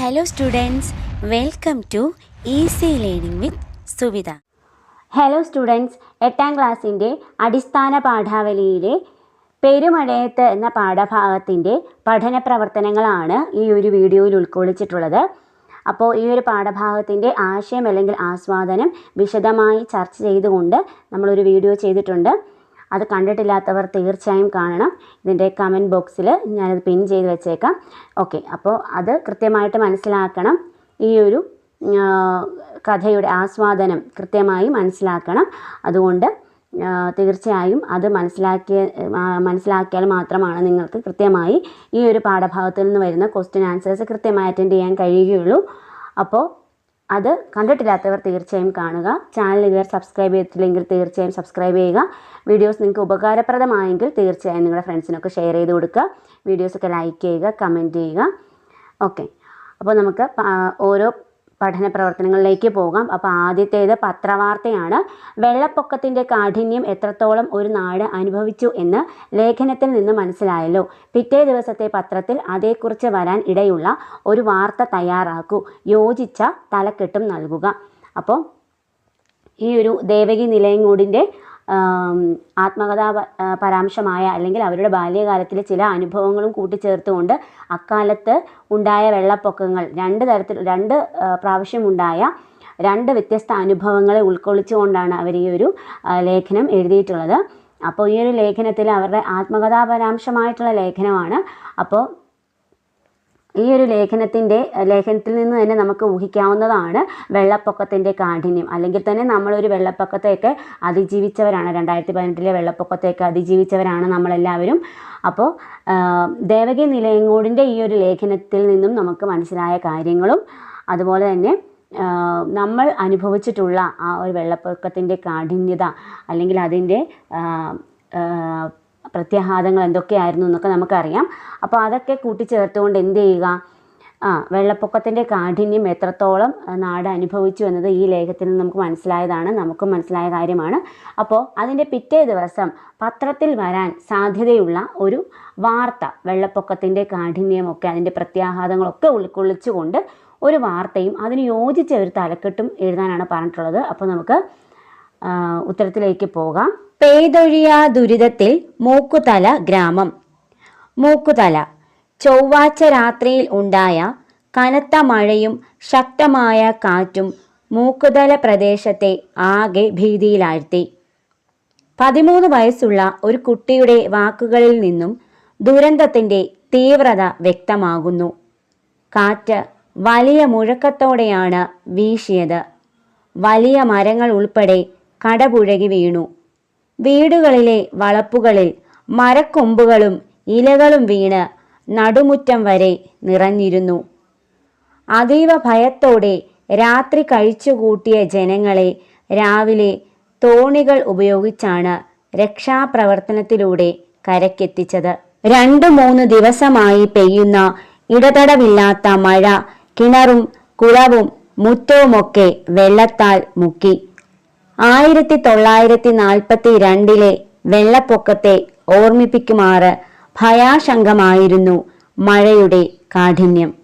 Hello students welcome to easy learning with Suvitha hello students എട്ടാം ക്ലാസ്സിന്റെ അടിസ്ഥാന പാഠാവലിയിലെ പെരുമഴയത്ത് എന്ന പാഠഭാഗത്തിന്റെ പഠന പ്രവർത്തനങ്ങളാണ് ഈ ഒരു വീഡിയോയിൽ ഉൾക്കൊള്ളിച്ചിട്ടുള്ളത്. അപ്പോൾ ഈ ഒരു പാഠഭാഗത്തിന്റെ ആശയം അല്ലെങ്കിൽ ആസ്വാദനം വിശദമായി ചർച്ച ചെയ്തുകൊണ്ട് നമ്മളൊരു വീഡിയോ ചെയ്തിട്ടുണ്ട്. അത് കണ്ടിട്ടില്ലാത്തവർ തീർച്ചയായും കാണണം. ഇതിന്റെ കമന്റ് ബോക്സിൽ ഞാനത് പിൻ ചെയ്ത് വെച്ചേക്കാം. ഓക്കെ അപ്പോൾ അത് കൃത്യമായിട്ട് മനസ്സിലാക്കണം. ഈ ഒരു കഥയുടെ ആസ്വാദനം കൃത്യമായി മനസ്സിലാക്കണം. അതുകൊണ്ട് തീർച്ചയായും അത് മനസ്സിലാക്കിയ മനസ്സിലാക്കിയാൽ മാത്രമാണ് നിങ്ങൾക്ക് കൃത്യമായി ഈ ഒരു പാഠഭാഗത്തിൽ നിന്ന് വരുന്ന ക്വസ്റ്റ്യൻ ആൻസേഴ്സ് കൃത്യമായി അറ്റൻഡ് ചെയ്യാൻ കഴിയുകയുള്ളൂ. അപ്പോൾ അത് കണ്ടിട്ടില്ലാത്തവർ തീർച്ചയായും കാണുക. ചാനൽ ഇതുവരെ സബ്സ്ക്രൈബ് ചെയ്തിട്ടില്ലെങ്കിൽ തീർച്ചയായും സബ്സ്ക്രൈബ് ചെയ്യുക. വീഡിയോസ് നിങ്ങൾക്ക് ഉപകാരപ്രദമായെങ്കിൽ തീർച്ചയായും നിങ്ങളുടെ ഫ്രണ്ട്സിനൊക്കെ ഷെയർ ചെയ്ത് കൊടുക്കുക. വീഡിയോസൊക്കെ ലൈക്ക് ചെയ്യുക കമന്റ് ചെയ്യുക. ഓക്കെ അപ്പോൾ നമുക്ക് ഓരോ പഠന പ്രവർത്തനങ്ങളിലേക്ക് പോകാം. അപ്പോൾ ആദ്യത്തേത് പത്രവാർത്തയാണ്. വെള്ളപ്പൊക്കത്തിന്റെ കാഠിന്യം എത്രത്തോളം ഒരു നാട് അനുഭവിച്ചു എന്ന് ലേഖനത്തിൽ നിന്ന് മനസ്സിലായല്ലോ. പിറ്റേ ദിവസത്തെ പത്രത്തിൽ അതേക്കുറിച്ച് വരാൻ ഇടയുള്ള ഒരു വാർത്ത തയ്യാറാക്കൂ. യോജിച്ച തലക്കെട്ടും നൽകുക. അപ്പോൾ ഈ ഒരു ദേവകി നിലയങ്ങൂടിന്റെ ആത്മകഥാ പരാംശമായ അല്ലെങ്കിൽ അവരുടെ ബാല്യകാലത്തിലെ ചില അനുഭവങ്ങളും കൂട്ടിച്ചേർത്തുകൊണ്ട് അക്കാലത്ത് ഉണ്ടായ വെള്ളപ്പൊക്കങ്ങൾ രണ്ട് തരത്തിൽ രണ്ട് പ്രാവശ്യമുണ്ടായ രണ്ട് വ്യത്യസ്ത അനുഭവങ്ങളെ ഉൾക്കൊള്ളിച്ചുകൊണ്ടാണ് അവർ ഈ ഒരു ലേഖനം എഴുതിയിട്ടുള്ളത്. അപ്പോൾ ഈ ഒരു ലേഖനത്തിൽ അവരുടെ ആത്മകഥാപരാംശമായിട്ടുള്ള ലേഖനമാണ്. അപ്പോൾ ഈ ഒരു ലേഖനത്തിന്റെ ലേഖനത്തിൽ നിന്ന് തന്നെ നമുക്ക് ഊഹിക്കാവുന്നതാണ് വെള്ളപ്പൊക്കത്തിന്റെ കാഠിന്യം. അല്ലെങ്കിൽ തന്നെ നമ്മളൊരു വെള്ളപ്പൊക്കത്തെയൊക്കെ അതിജീവിച്ചവരാണ്. രണ്ടായിരത്തി പതിനെട്ടിലെ വെള്ളപ്പൊക്കത്തെയൊക്കെ അതിജീവിച്ചവരാണ് നമ്മളെല്ലാവരും. അപ്പോൾ ദേവകി നിലയങ്ങോടിന്റെ ഈ ഒരു ലേഖനത്തിൽ നിന്നും നമുക്ക് മനസ്സിലായ കാര്യങ്ങളും അതുപോലെ തന്നെ നമ്മൾ അനുഭവിച്ചിട്ടുള്ള ആ ഒരു വെള്ളപ്പൊക്കത്തിന്റെ കാഠിന്യത അല്ലെങ്കിൽ അതിന്റെ പ്രത്യാഘാതങ്ങൾ എന്തൊക്കെയായിരുന്നു എന്നൊക്കെ നമുക്കറിയാം. അപ്പോൾ അതൊക്കെ കൂട്ടിച്ചേർത്തുകൊണ്ട് എന്ത് ചെയ്യുക? ആ വെള്ളപ്പൊക്കത്തിന്റെ കാഠിന്യം എത്രത്തോളം നാട് അനുഭവിച്ചു എന്നത് ഈ ലേഖത്തിൽ നിന്ന് നമുക്ക് മനസ്സിലായതാണ്. നമുക്കും മനസ്സിലായ കാര്യമാണ്. അപ്പോൾ അതിന്റെ പിറ്റേ ദിവസം പത്രത്തിൽ വരാൻ സാധ്യതയുള്ള ഒരു വാർത്ത വെള്ളപ്പൊക്കത്തിന്റെ കാഠിന്യമൊക്കെ അതിന്റെ പ്രത്യാഘാതങ്ങളൊക്കെ ഉൾക്കൊള്ളിച്ചുകൊണ്ട് ഒരു വാർത്തയും അതിന് യോജിച്ച ഒരു തലക്കെട്ടും എഴുതാനാണ് പറഞ്ഞിട്ടുള്ളത്. അപ്പോൾ നമുക്ക് ഉത്തരത്തിലേക്ക് പോകാം. പെയ്തൊഴിയ ദുരിതത്തിൽ മൂക്കുതല ഗ്രാമം. മൂക്കുതല. ചൊവ്വാഴ്ച രാത്രിയിൽ ഉണ്ടായ കനത്ത മഴയും ശക്തമായ കാറ്റും മൂക്കുതല പ്രദേശത്തെ ആകെ ഭീതിയിലാഴ്ത്തി. പതിമൂന്ന് വയസ്സുള്ള ഒരു കുട്ടിയുടെ വാക്കുകളിൽ നിന്നും ദുരന്തത്തിന്റെ തീവ്രത വ്യക്തമാകുന്നു. കാറ്റ് വലിയ മുഴക്കത്തോടെയാണ് വീശിയത്. വലിയ മരങ്ങൾ ഉൾപ്പെടെ കടപുഴകി വീണു. വീടുകളിലെ വളപ്പുകളിൽ മരക്കൊമ്പുകളും ഇലകളും വീണ് നടുമുറ്റം വരെ നിറഞ്ഞിരുന്നു. അതീവ ഭയത്തോടെ രാത്രി കഴിച്ചുകൂട്ടിയ ജനങ്ങളെ രാവിലെ തോണികൾ ഉപയോഗിച്ചാണ് രക്ഷാപ്രവർത്തനത്തിലൂടെ കരക്കെത്തിച്ചത് രണ്ടു മൂന്ന് ദിവസമായി പെയ്യുന്ന ഇടതടവില്ലാത്ത മഴ കിണറും കുളവും മുറ്റവുമൊക്കെ വെള്ളത്താൽ മുക്കി. ആയിരത്തി തൊള്ളായിരത്തി നാൽപ്പത്തി രണ്ടിലെ വെള്ളപ്പൊക്കത്തെ ഓർമ്മിപ്പിക്കുമാറ് ഭയാശങ്കമായിരുന്നു മഴയുടെ കാഠിന്യം.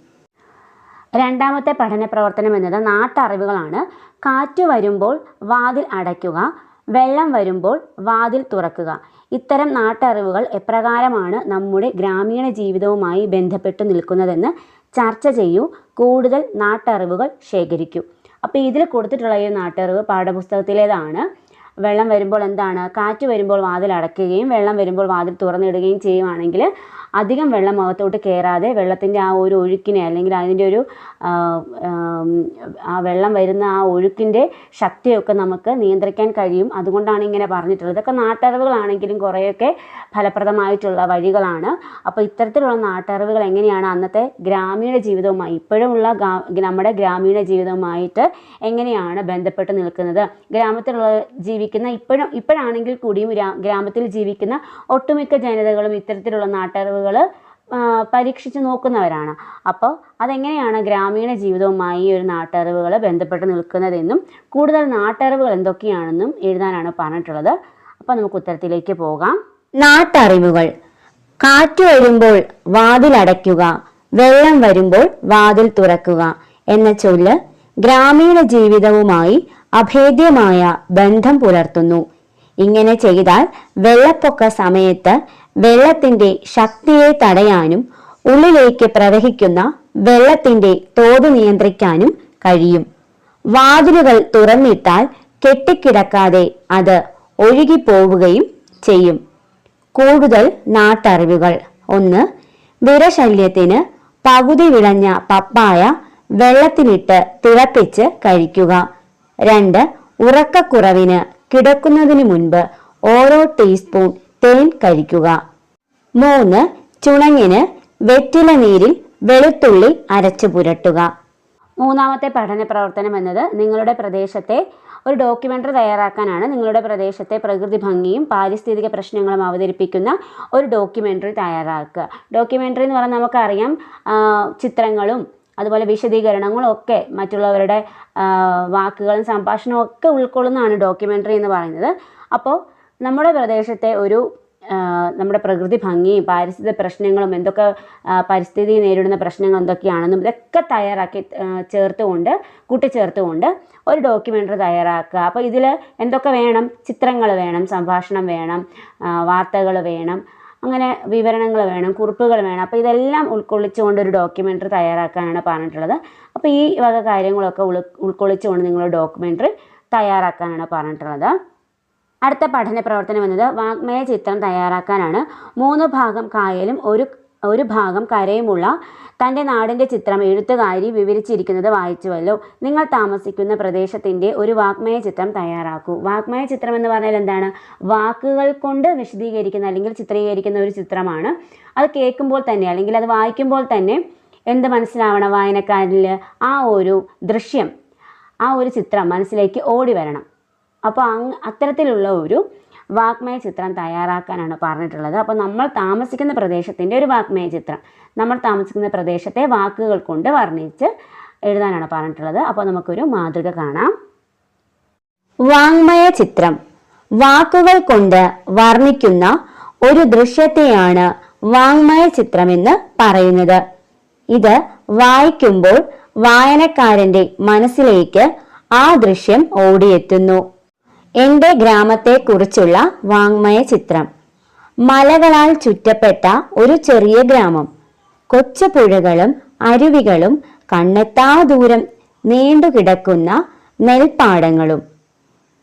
രണ്ടാമത്തെ പഠന പ്രവർത്തനം എന്നത് നാട്ടറിവുകളാണ്. കാറ്റ് വരുമ്പോൾ വാതിൽ അടയ്ക്കുക വെള്ളം വരുമ്പോൾ വാതിൽ തുറക്കുക. ഇത്തരം നാട്ടറിവുകൾ എപ്രകാരമാണ് നമ്മുടെ ഗ്രാമീണ ജീവിതവുമായി ബന്ധപ്പെട്ട് നിൽക്കുന്നതെന്ന് ചർച്ച ചെയ്യൂ. കൂടുതൽ നാട്ടറിവുകൾ ശേഖരിക്കൂ. അപ്പോൾ ഇതിൽ കൊടുത്തിട്ടുള്ള ഈ നാട്ടറിവ് പാഠപുസ്തകത്തിലേതാണ്. വെള്ളം വരുമ്പോൾ എന്താണ്? കാറ്റ് വരുമ്പോൾ വാതിൽ അടയ്ക്കുകയും വെള്ളം വരുമ്പോൾ വാതിൽ തുറന്നിടുകയും ചെയ്യുവാണെങ്കിൽ അധികം വെള്ളം അകത്തോട്ട് കയറാതെ വെള്ളത്തിന്റെ ആ ഒരു ഒഴുക്കിനെ അല്ലെങ്കിൽ അതിന്റെ ഒരു ആ, വെള്ളം വരുന്ന ആ ഒഴുക്കിന്റെ ശക്തിയൊക്കെ നമുക്ക് നിയന്ത്രിക്കാൻ കഴിയും. അതുകൊണ്ടാണ് ഇങ്ങനെ പറഞ്ഞിട്ടുള്ളത്. ഇതൊക്കെ നാട്ടറിവുകളാണെങ്കിലും കുറേയൊക്കെ ഫലപ്രദമായിട്ടുള്ള വഴികളാണ്. അപ്പോൾ ഇത്തരത്തിലുള്ള നാട്ടറിവുകൾ എങ്ങനെയാണ് അന്നത്തെ ഗ്രാമീണ ജീവിതവുമായി ഇപ്പോഴുമുള്ള നമ്മുടെ ഗ്രാമീണ ജീവിതവുമായിട്ട് എങ്ങനെയാണ് ബന്ധപ്പെട്ട് നിൽക്കുന്നത്? ഗ്രാമത്തിലുള്ള ജീവിക്കുന്ന ഇപ്പോഴും ഇപ്പോഴാണെങ്കിൽ കൂടിയും ഗ്രാമത്തിൽ ജീവിക്കുന്ന ഒട്ടുമിക്ക ജനതകളും ഇത്തരത്തിലുള്ള നാട്ടറിവുകൾ പരീക്ഷിച്ച് നോക്കുന്നവരാണ്. അപ്പോൾ അതെങ്ങനെയാണ് ഗ്രാമീണ ജീവിതവുമായി ഈ ഒരു നാട്ടറിവുകൾ ബന്ധപ്പെട്ട് നിൽക്കുന്നതെന്നും കൂടുതൽ നാട്ടറിവുകൾ എന്തൊക്കെയാണെന്നും എഴുതാനാണ് പറഞ്ഞിട്ടുള്ളത്. അപ്പോൾ നമുക്ക് ഉത്തരത്തിലേക്ക് പോകാം. നാട്ടറിവുകൾ. കാറ്റ് വരുമ്പോൾ വാതിലടയ്ക്കുക വെള്ളം വരുമ്പോൾ വാതിൽ തുറക്കുക എന്ന ചൊല്ല് ഗ്രാമീണ ജീവിതവുമായി അഭേദ്യമായ ബന്ധം പുലർത്തുന്നു. ഇങ്ങനെ ചെയ്താൽ വെള്ളപ്പൊക്ക സമയത്ത് വെള്ളത്തിന്റെ ശക്തിയെ തടയാനും ഉള്ളിലേക്ക് പ്രവഹിക്കുന്ന വെള്ളത്തിന്റെ തോത് നിയന്ത്രിക്കാനും കഴിയും. വാതിലുകൾ തുറന്നിട്ടാൽ കെട്ടിക്കിടക്കാതെ അത് ഒഴുകിപ്പോവുകയും ചെയ്യും. കൂടുതൽ നാട്ടറിവുകൾ. ഒന്ന് വിരശല്യത്തിന് പകുതി വിളഞ്ഞ പപ്പായ വെള്ളത്തിലിട്ട് തിളപ്പിച്ച് കഴിക്കുക. രണ്ട് ഉറക്കക്കുറവിന് കിടക്കുന്നതിന് മുൻപ് ഓരോ ടീസ്പൂൺ തേൻ കഴിക്കുക. മൂന്ന് ചുണങ്ങിന് വെറ്റില നീരിൽ വെളുത്തുള്ളി അരച്ചു പുരട്ടുക. മൂന്നാമത്തെ പഠന പ്രവർത്തനം എന്നത് നിങ്ങളുടെ പ്രദേശത്തെ ഒരു ഡോക്യുമെന്ററി തയ്യാറാക്കാനാണ്. നിങ്ങളുടെ പ്രദേശത്തെ പ്രകൃതി ഭംഗിയും പാരിസ്ഥിതിക പ്രശ്നങ്ങളും അവതരിപ്പിക്കുന്ന ഒരു ഡോക്യുമെന്ററി തയ്യാറാക്കുക. ഡോക്യുമെന്ററി എന്ന് പറഞ്ഞാൽ നമുക്കറിയാം ചിത്രങ്ങളും അതുപോലെ വിശദീകരണങ്ങളും ഒക്കെ മറ്റുള്ളവരുടെ വാക്കുകളും സംഭാഷണവും ഒക്കെ ഉൾക്കൊള്ളുന്നതാണ് ഡോക്യുമെന്ററി എന്ന് പറയുന്നത്. അപ്പോൾ നമ്മുടെ പ്രദേശത്തെ ഒരു നമ്മുടെ പ്രകൃതി ഭംഗിയും പാരിസ്ഥിതിക പ്രശ്നങ്ങളും എന്തൊക്കെ പരിസ്ഥിതി നേരിടുന്ന പ്രശ്നങ്ങൾ എന്തൊക്കെയാണെന്നും ഇതൊക്കെ തയ്യാറാക്കി ചേർത്തുകൊണ്ട് കൂട്ടിച്ചേർത്തുകൊണ്ട് ഒരു ഡോക്യുമെന്ററി തയ്യാറാക്കുക. അപ്പോൾ ഇതിൽ എന്തൊക്കെ വേണം? ചിത്രങ്ങൾ വേണം സംഭാഷണം വേണം വാർത്തകൾ വേണം അങ്ങനെ വിവരണങ്ങൾ വേണം കുറിപ്പുകൾ വേണം. അപ്പോൾ ഇതെല്ലാം ഉൾക്കൊള്ളിച്ചുകൊണ്ട് ഒരു ഡോക്യുമെന്ററി തയ്യാറാക്കാനാണ് പറഞ്ഞിട്ടുള്ളത്. അപ്പോൾ ഈ വക കാര്യങ്ങളൊക്കെ ഉൾ ഉൾക്കൊള്ളിച്ചുകൊണ്ട് നിങ്ങൾ ഡോക്യുമെന്ററി തയ്യാറാക്കാനാണ് പറഞ്ഞിട്ടുള്ളത്. അടുത്ത പഠന പ്രവർത്തനം എന്നത് വാഗ്മയ ചിത്രം തയ്യാറാക്കാനാണ്. മൂന്ന് ഭാഗം കായലും ഒരു ഒരു ഭാഗം കരയുമുള്ള തന്റെ നാടിന്റെ ചിത്രം എഴുത്തുകാരി വിവരിച്ചിരിക്കുന്നത് വായിച്ചുവല്ലോ. നിങ്ങൾ താമസിക്കുന്ന പ്രദേശത്തിന്റെ ഒരു വാഗ്മയ ചിത്രം തയ്യാറാക്കൂ. വാഗ്മയ ചിത്രം എന്ന് പറഞ്ഞാൽ എന്താണ്? വാക്കുകൾ കൊണ്ട് വിശദീകരിക്കുന്ന അല്ലെങ്കിൽ ചിത്രീകരിക്കുന്ന ഒരു ചിത്രമാണ്. അത് കേൾക്കുമ്പോൾ തന്നെ അല്ലെങ്കിൽ അത് വായിക്കുമ്പോൾ തന്നെ എന്ത് മനസ്സിലാവണം വായനക്കാരിൽ? ആ ഒരു ദൃശ്യം ആ ഒരു ചിത്രം മനസ്സിലേക്ക് ഓടി വരണം. അപ്പോൾ അങ് അത്തരത്തിലുള്ള ഒരു വാഗ്മയ ചിത്രം തയ്യാറാക്കാനാണ് പറഞ്ഞിട്ടുള്ളത്. അപ്പോൾ നമ്മൾ താമസിക്കുന്ന പ്രദേശത്തിന്റെ ഒരു വാഗ്മയ ചിത്രം നമ്മൾ താമസിക്കുന്ന പ്രദേശത്തെ വാക്കുകൾ കൊണ്ട് വർണിച്ച് എഴുതാനാണ് പറഞ്ഞിട്ടുള്ളത്. അപ്പോൾ നമുക്കൊരു മാതൃക കാണാം. വാങ്മയ ചിത്രം വാക്കുകൾ കൊണ്ട് വർണിക്കുന്ന ഒരു ദൃശ്യത്തെയാണ് വാങ്മയ ചിത്രമെന്ന് പറയുന്നത്. ഇത് വായിക്കുമ്പോൾ വായനക്കാരന്റെ മനസ്സിലേക്ക് ആ ദൃശ്യം ഓടിയെത്തുന്നു. എന്റെ ഗ്രാമത്തെക്കുറിച്ചുള്ള വാങ്മയ ചിത്രം. മലകളാൽ ചുറ്റപ്പെട്ട ഒരു ചെറിയ ഗ്രാമം. കൊച്ചു പുഴകളും അരുവികളും കണ്ണെത്താ ദൂരം നീണ്ടു കിടക്കുന്ന നെൽപ്പാടങ്ങളും.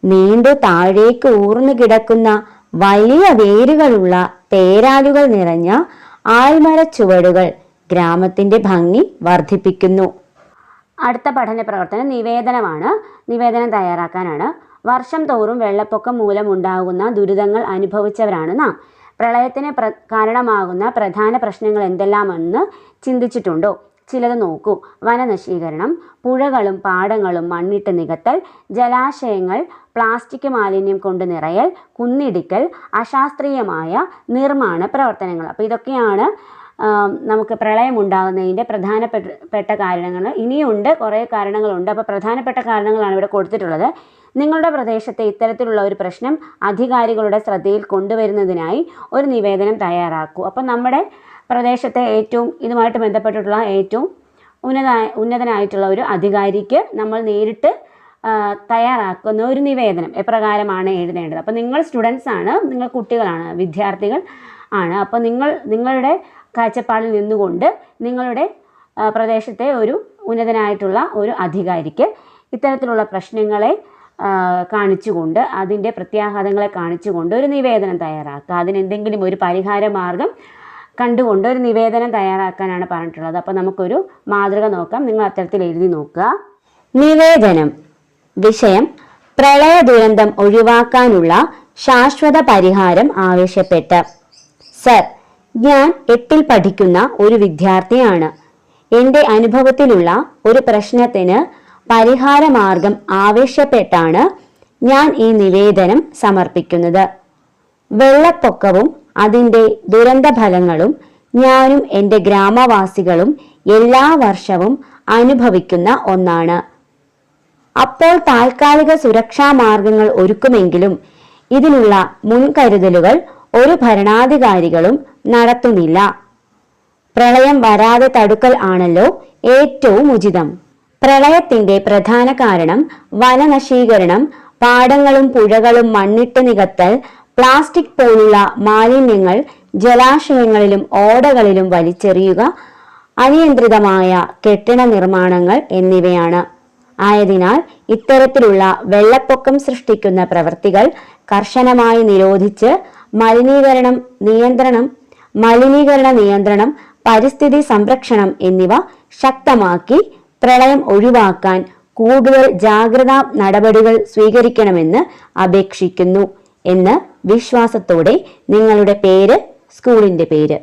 നീണ്ടു താഴേക്ക് ഊർന്നു കിടക്കുന്ന വലിയ വേരുകളുള്ള പേരാലുകൾ നിറഞ്ഞ ആൽമര ചുവടുകൾ ഗ്രാമത്തിന്റെ ഭംഗി വർദ്ധിപ്പിക്കുന്നു. അടുത്ത പഠന പ്രവർത്തനം നിവേദനമാണ്. നിവേദനം തയ്യാറാക്കാനാണ് വർഷം തോറും വെള്ളപ്പൊക്കം മൂലമുണ്ടാകുന്ന ദുരിതങ്ങൾ അനുഭവിച്ചവരാണ് നാം. പ്രളയത്തിന് പ്ര കാരണമാകുന്ന പ്രധാന പ്രശ്നങ്ങൾ എന്തെല്ലാമെന്ന് ചിന്തിച്ചിട്ടുണ്ടോ? ചിലത് നോക്കൂ. വനനശീകരണം പുഴകളും പാടങ്ങളും മണ്ണിട്ട് നികത്തൽ ജലാശയങ്ങൾ പ്ലാസ്റ്റിക് മാലിന്യം കൊണ്ട് നിറയൽ കുന്നിടിക്കൽ അശാസ്ത്രീയമായ നിർമ്മാണ പ്രവർത്തനങ്ങൾ. അപ്പോൾ ഇതൊക്കെയാണ് നമുക്ക് പ്രളയം പ്രധാനപ്പെട്ട പെട്ട കാരണങ്ങൾ. ഇനിയുണ്ട് കുറേ കാരണങ്ങളുണ്ട്. അപ്പോൾ പ്രധാനപ്പെട്ട കാരണങ്ങളാണ് ഇവിടെ കൊടുത്തിട്ടുള്ളത്. നിങ്ങളുടെ പ്രദേശത്തെ ഇത്തരത്തിലുള്ള ഒരു പ്രശ്നം അധികാരികളുടെ ശ്രദ്ധയിൽ കൊണ്ടുവരുന്നതിനായി ഒരു നിവേദനം തയ്യാറാക്കൂ. അപ്പം നമ്മുടെ പ്രദേശത്തെ ഏറ്റവും ഇതുമായിട്ട് ബന്ധപ്പെട്ടിട്ടുള്ള ഏറ്റവും ഉന്നത ഉന്നതനായിട്ടുള്ള ഒരു അധികാരിക്ക് നമ്മൾ നേരിട്ട് തയ്യാറാക്കുന്ന ഒരു നിവേദനം എപ്രകാരമാണ് എഴുതേണ്ടത്. അപ്പോൾ നിങ്ങൾ സ്റ്റുഡൻസ് ആണ് നിങ്ങൾ കുട്ടികളാണ് വിദ്യാർത്ഥികൾ ആണ്. അപ്പോൾ നിങ്ങൾ നിങ്ങളുടെ കാഴ്ചപ്പാടിൽ നിന്നുകൊണ്ട് നിങ്ങളുടെ പ്രദേശത്തെ ഒരു ഉന്നതനായിട്ടുള്ള ഒരു അധികാരിക്ക് ഇത്തരത്തിലുള്ള പ്രശ്നങ്ങളെ കാണിച്ചുകൊണ്ട് അതിന്റെ പ്രത്യാഘാതങ്ങളെ കാണിച്ചുകൊണ്ട് ഒരു നിവേദനം തയ്യാറാക്കുക. അതിനെന്തെങ്കിലും ഒരു പരിഹാര മാർഗം കണ്ടുകൊണ്ട് ഒരു നിവേദനം തയ്യാറാക്കാനാണ് പറഞ്ഞിട്ടുള്ളത്. അപ്പോൾ നമുക്കൊരു മാതൃക നോക്കാം. നിങ്ങൾ അത്തരത്തിൽ എഴുതി നോക്കുക. നിവേദനം. വിഷയം. പ്രളയ ദുരന്തം ഒഴിവാക്കാനുള്ള ശാശ്വത പരിഹാരം ആവശ്യപ്പെട്ട്. സർ ഞാൻ എട്ടിൽ പഠിക്കുന്ന ഒരു വിദ്യാർത്ഥിയാണ്. എന്റെ അനുഭവത്തിലുള്ള ഒരു പ്രശ്നത്തിന് പരിഹാരമാർഗം ആവശ്യപ്പെട്ടാണ് ഞാൻ ഈ നിവേദനം സമർപ്പിക്കുന്നത്. വെള്ളപ്പൊക്കവും അതിന്റെ ദുരന്തഫലങ്ങളും ഞാനും എന്റെ ഗ്രാമവാസികളും എല്ലാ വർഷവും അനുഭവിക്കുന്ന ഒന്നാണ്. അപ്പോൾ താൽക്കാലിക സുരക്ഷാ മാർഗങ്ങൾ ഒരുക്കുമെങ്കിലും ഇതിനുള്ള മുൻകരുതലുകൾ ഒരു ഭരണാധികാരികളും നടത്തുന്നില്ല. പ്രളയം വരാതെ തടുക്കൽ ആണല്ലോ ഏറ്റവും ഉചിതം. പ്രളയത്തിന്റെ പ്രധാന കാരണം വനനശീകരണം പാടങ്ങളും പുഴകളും മണ്ണിട്ട് നികത്തൽ പ്ലാസ്റ്റിക് പോലുള്ള മാലിന്യങ്ങൾ ജലാശയങ്ങളിലും ഓടകളിലും വലിച്ചെറിയുക അനിയന്ത്രിതമായ കെട്ടിട നിർമ്മാണങ്ങൾ എന്നിവയാണ്. ആയതിനാൽ ഇത്തരത്തിലുള്ള വെള്ളപ്പൊക്കം സൃഷ്ടിക്കുന്ന പ്രവൃത്തികൾ കർശനമായി നിരോധിച്ച് മലിനീകരണം നിയന്ത്രണം മലിനീകരണ നിയന്ത്രണം പരിസ്ഥിതി സംരക്ഷണം എന്നിവ ശക്തമാക്കി പ്രളയം ഒഴിവാക്കാൻ കൂടുതൽ ജാഗ്രതാ നടപടികൾ സ്വീകരിക്കണമെന്ന് അപേക്ഷിക്കുന്നു എന്ന് വിശ്വാസത്തോടെ നിങ്ങളുടെ പേര് സ്കൂളിന്റെ പേര്.